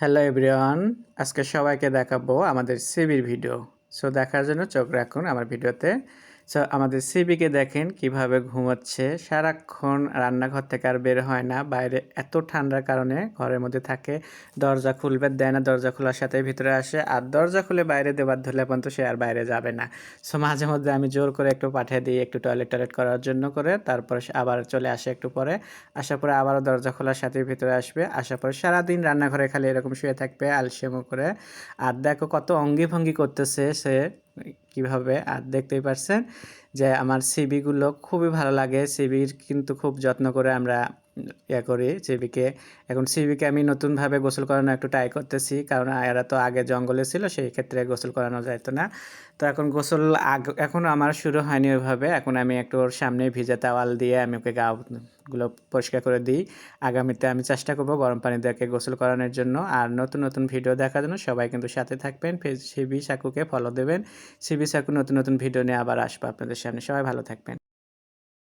Hello everyone আজকে সবাইকে দেখাবো আমাদের সিবির ভিডিও সো দেখার জন্য চোখ রাখুন আমার ভিডিওতে সো আমাদের সিবিকে দেখেন, কীভাবে ঘুমাচ্ছে। সারাক্ষণ রান্নাঘর থেকে আর বের হয় না। বাইরে এত ঠান্ডার কারণে ঘরের মধ্যে থাকে। দরজা খুলবে, দেয় না, দরজা খোলার সাথে ভিতরে আসে। আর দরজা খুলে বাইরে দেবার ধরলে পর্যন্ত সে আর বাইরে যাবে না। সো মাঝে মধ্যে আমি জোর করে একটু পাঠিয়ে দিই একটু টয়লেট টয়লেট করার জন্য করে। তারপর আবার চলে আসে একটু পরে। আসার পরে আবারও দরজা খোলার সাথে ভিতরে আসবে। আসার পরে সারাদিন রান্নাঘরে খালি এরকম শুয়ে থাকবে, আলসেমো করে। আর দেখো কত অঙ্গি ভঙ্গি করতেছে সে। কীভাবে? আর দেখতেই পারছেন যে আমার সিবিগুলো খুবই ভালো লাগে। সিবির কিন্তু খুব যত্ন করে আমরা ইয়া করি সিবিকে এখন সিবিকে আমি নতুনভাবে গোসল করানো একটু ট্রাই করতেছি, কারণ এরা তো আগে জঙ্গলে ছিল, সেই ক্ষেত্রে গোসল করানো যাইতো না। তো এখন গোসল আগ এখন আমার শুরু হয়নি ওইভাবে, এখন আমি একটু ওর সামনে ভিজে তাওয়াল দিয়ে আমি ওকে গাগুলো পরিষ্কার করে দিই। আগামীতে আমি চেষ্টা করব গরম পানি দিয়ে গোসল করানোর জন্য। আর নতুন নতুন ভিডিও দেখার জন্য সবাই কিন্তু সাথে থাকবেন সিবি সাকুকে ফলো দেবেন। সিবি সাকু নতুন নতুন ভিডিও নিয়ে আবার আসব আপনাদের সামনে। সবাই ভালো থাকবেন।